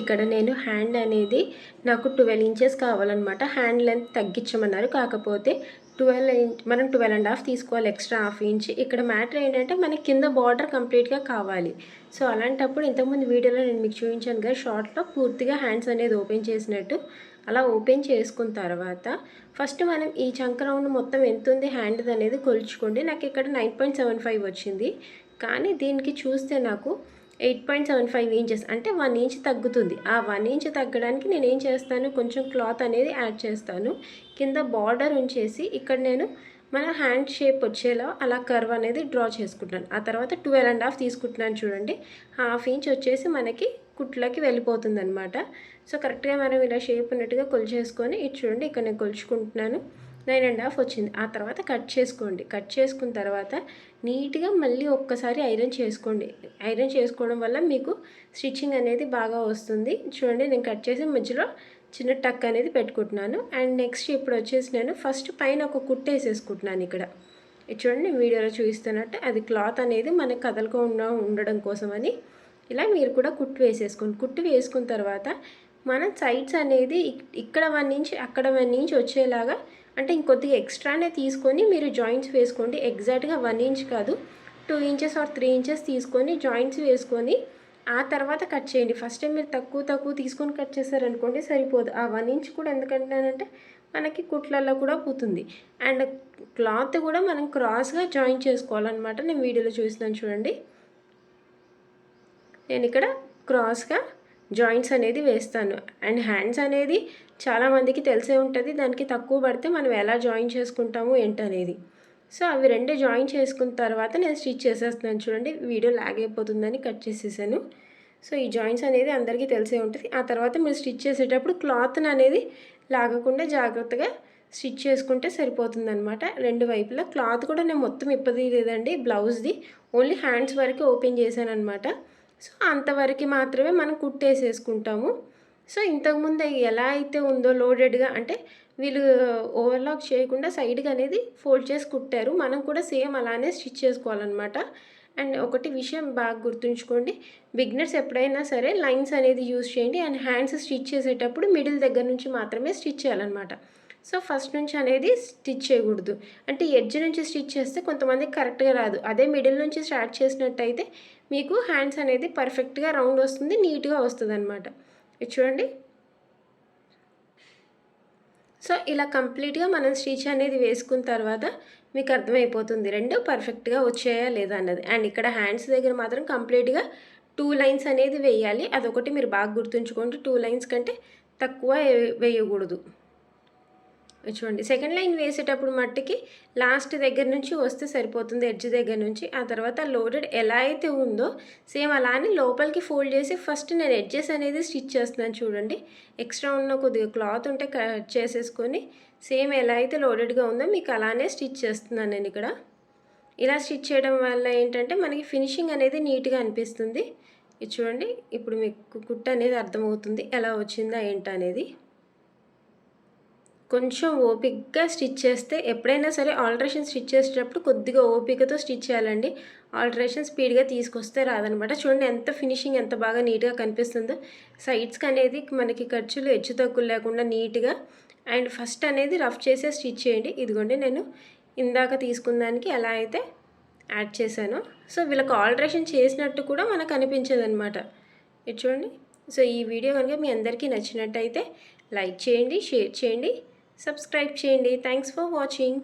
ఇక్కడ నేను హ్యాండ్ అనేది నాకు ట్వెల్వ్ ఇంచెస్ కావాలన్నమాట. హ్యాండ్ లెంత్ తగ్గించమన్నారు. కాకపోతే ట్వెల్వ్ ఇంచ్ మనం ట్వెల్వ్ అండ్ హాఫ్ తీసుకోవాలి. ఎక్స్ట్రా హాఫ్ ఇంచ్ ఇక్కడ మ్యాటర్ ఏంటంటే మనకి కింద బార్డర్ కంప్లీట్గా కావాలి. సో అలాంటప్పుడు ఇంతకుముందు వీడియోలో నేను మీకు చూపించాను కదా షార్ట్లో పూర్తిగా హ్యాండ్స్ అనేది ఓపెన్ చేసినట్టు. అలా ఓపెన్ చేసుకున్న తర్వాత ఫస్ట్ మనం ఈ చంక రౌండ్ మొత్తం ఎంత ఉంది హ్యాండ్ అనేది కొలుచుకోండి. నాకు ఇక్కడ నైన్ పాయింట్ సెవెన్ ఫైవ్ వచ్చింది. కానీ దీనికి చూస్తే నాకు eight point seven five inches అంటే వన్ ఇంచ్ తగ్గుతుంది. ఆ వన్ ఇంచ్ తగ్గడానికి నేను ఏం చేస్తాను? కొంచెం క్లాత్ అనేది యాడ్ చేస్తాను. కింద బార్డర్ ఉంచేసి ఇక్కడ నేను మన హ్యాండ్ షేప్ వచ్చేలా అలా కర్వ్ అనేది డ్రా చేసుకుంటాను ఆ తర్వాత ట్వెల్వ్ అండ్ హాఫ్ తీసుకుంటున్నాను చూడండి. హాఫ్ ఇంచ్ వచ్చేసి మనకి కుట్లకి వెళ్ళిపోతుంది అనమాట సో కరెక్ట్గా మనం ఇలా షేప్ ఉన్నట్టుగా కొలిచేసుకొని ఇటు చూడండి. ఇక్కడ నేను కొలుచుకుంటున్నాను. నైన్ అండ్ హాఫ్ వచ్చింది. ఆ తర్వాత కట్ చేసుకోండి. కట్ చేసుకున్న తర్వాత నీట్గా మళ్ళీ ఒక్కసారి ఐరన్ చేసుకోండి. ఐరన్ చేసుకోవడం వల్ల మీకు స్టిచ్చింగ్ అనేది బాగా వస్తుంది. చూడండి నేను కట్ చేసి మధ్యలో చిన్న టక్ అనేది పెట్టుకుంటున్నాను. అండ్ నెక్స్ట్ ఇప్పుడు వచ్చేసి నేను ఫస్ట్ పైన ఒక కుట్ట వేసేసుకుంటున్నాను ఇక్కడ. చూడండి వీడియోలో చూపిస్తున్నట్టు అది క్లాత్ అనేది మనకు కదలకుండా ఉండడం కోసమని ఇలా మీరు కూడా కుట్టు వేసేసుకోండి. కుట్టు వేసుకున్న తర్వాత మనం సైడ్స్ అనేది ఇక్కడ వన్ ఇంచ్ అక్కడ వన్ ఇంచ్ వచ్చేలాగా అంటే ఇంకొద్దిగా ఎక్స్ట్రానే తీసుకొని మీరు జాయింట్స్ వేసుకోండి. ఎగ్జాక్ట్గా వన్ ఇంచ్ కాదు. Two inches or three inches తీసుకొని జాయింట్స్ వేసుకొని ఆ తర్వాత కట్ చేయండి. ఫస్ట్ టైం మీరు తక్కువ తక్కువ తీసుకొని కట్ చేశారనుకోండి సరిపోదు. ఆ వన్ ఇంచ్ కూడా ఎందుకంటానంటే మనకి కుట్లలో కూడా పోతుంది. అండ్ క్లాత్ కూడా మనం క్రాస్గా జాయిన్ చేసుకోవాలన్నమాట. నేను వీడియోలో చూస్తున్నాను చూడండి. నేను ఇక్కడ క్రాస్గా జాయింట్స్ అనేది వేస్తాను. అండ్ హ్యాండ్స్ అనేది చాలామందికి తెలిసే ఉంటుంది. దానికి తక్కువ పడితే మనం ఎలా జాయిన్ చేసుకుంటాము ఏంటనేది. సో అవి రెండు జాయిన్ చేసుకున్న తర్వాత నేను స్టిచ్ చేసేస్తున్నాను చూడండి. వీడియో లాగ్ అయిపోతుందని కట్ చేసేసాను. సో ఈ జాయింట్స్ అనేది అందరికీ తెలిసే ఉంటుంది. ఆ తర్వాత మీరు స్టిచ్ చేసేటప్పుడు క్లాత్ని అనేది లాగకుండా జాగ్రత్తగా స్టిచ్ చేసుకుంటే సరిపోతుంది అనమాట రెండు వైపులా క్లాత్ కూడా నేను మొత్తం ఇప్పది లేదండి బ్లౌజ్ది. ఓన్లీ హ్యాండ్స్ వరకు ఓపెన్ చేశాను అనమాట సో అంతవరకు మాత్రమే మనం కుట్టేసేసుకుంటాము. సో ఇంతకుముందు ఎలా అయితే ఉందో లోడెడ్గా అంటే వీళ్ళు ఓవర్లాక్ చేయకుండా సైడ్గా అనేది ఫోల్డ్ చేసి కుట్టారు. మనం కూడా సేమ్ అలానే స్టిచ్ చేసుకోవాలన్నమాట. అండ్ ఒకటి విషయం బాగా గుర్తుంచుకోండి. బిగ్నర్స్ ఎప్పుడైనా సరే లైన్స్ అనేది యూజ్ చేయండి. అండ్ హ్యాండ్స్ స్టిచ్ చేసేటప్పుడు మిడిల్ దగ్గర నుంచి మాత్రమే స్టిచ్ చేయాలన్నమాట. సో ఫస్ట్ నుంచి అనేది స్టిచ్ చేయకూడదు. అంటే ఎడ్జ్ నుంచి స్టిచ్ చేస్తే కొంతమందికి కరెక్ట్గా రాదు. అదే మిడిల్ నుంచి స్టార్ట్ చేసినట్టయితే మీకు హ్యాండ్స్ అనేది పర్ఫెక్ట్గా రౌండ్ వస్తుంది నీట్గా వస్తుంది అనమాట ఇది చూడండి. సో ఇలా కంప్లీట్గా మనం స్టిచ్ అనేది వేసుకున్న తర్వాత మీకు అర్థమైపోతుంది. రెండు పర్ఫెక్ట్గా వచ్చాయా లేదా అన్నది. అండ్ ఇక్కడ హ్యాండ్స్ దగ్గర మాత్రం కంప్లీట్గా టూ లైన్స్ అనేది వేయాలి. అదొకటి మీరు బాగా గుర్తుంచుకోండి. టూ లైన్స్ కంటే తక్కువ వేయకూడదు. చూడండి. సెకండ్ లైన్ వేసేటప్పుడు మట్టికి లాస్ట్ దగ్గర నుంచి వస్తే సరిపోతుంది ఎడ్జ్ దగ్గర నుంచి. ఆ తర్వాత లోడెడ్ ఎలా అయితే ఉందో సేమ్ అలానే లోపలికి ఫోల్డ్ చేసి ఫస్ట్ నేను ఎడ్జెస్ అనేది స్టిచ్ చేస్తున్నాను చూడండి. ఎక్స్ట్రా ఉన్న కొద్దిగా క్లాత్ ఉంటే కట్ చేసేసుకొని సేమ్ ఎలా అయితే లోడెడ్గా ఉందో మీకు అలానే స్టిచ్ చేస్తున్నాను నేను ఇక్కడ. ఇలా స్టిచ్ చేయడం వల్ల ఏంటంటే మనకి ఫినిషింగ్ అనేది నీట్గా అనిపిస్తుంది. ఇది చూడండి ఇప్పుడు మీకు కుట్ట అనేది అర్థమవుతుంది. ఎలా వచ్చిందా ఏంటనేది కొంచెం ఓపిక్గా స్టిచ్ చేస్తే ఎప్పుడైనా సరే ఆల్టరేషన్ స్టిచ్ చేసేటప్పుడు కొద్దిగా ఓపికతో స్టిచ్ చేయాలండి. ఆల్టరేషన్ స్పీడ్గా తీసుకొస్తే రాదనమాట. చూడండి ఎంత ఫినిషింగ్ ఎంత బాగా నీట్గా కనిపిస్తుందో. సైడ్స్కి అనేది మనకి ఖర్చులు హెచ్చు తగ్గులు లేకుండా నీట్గా. అండ్ ఫస్ట్ అనేది రఫ్ చేసే స్టిచ్ చేయండి. ఇదిగోండి నేను ఇందాక తీసుకున్న దానికి ఎలా అయితే యాడ్ చేశాను. సో వీళ్ళకి ఆల్టరేషన్ చేసినట్టు కూడా మనకు అనిపించదు అనమాట ఇది చూడండి. సో ఈ వీడియో కనుక మీ అందరికీ నచ్చినట్టయితే లైక్ చేయండి షేర్ చేయండి. సబ్స్క్రైబ్ చేయండి థ్యాంక్స్ ఫర్ వాచింగ్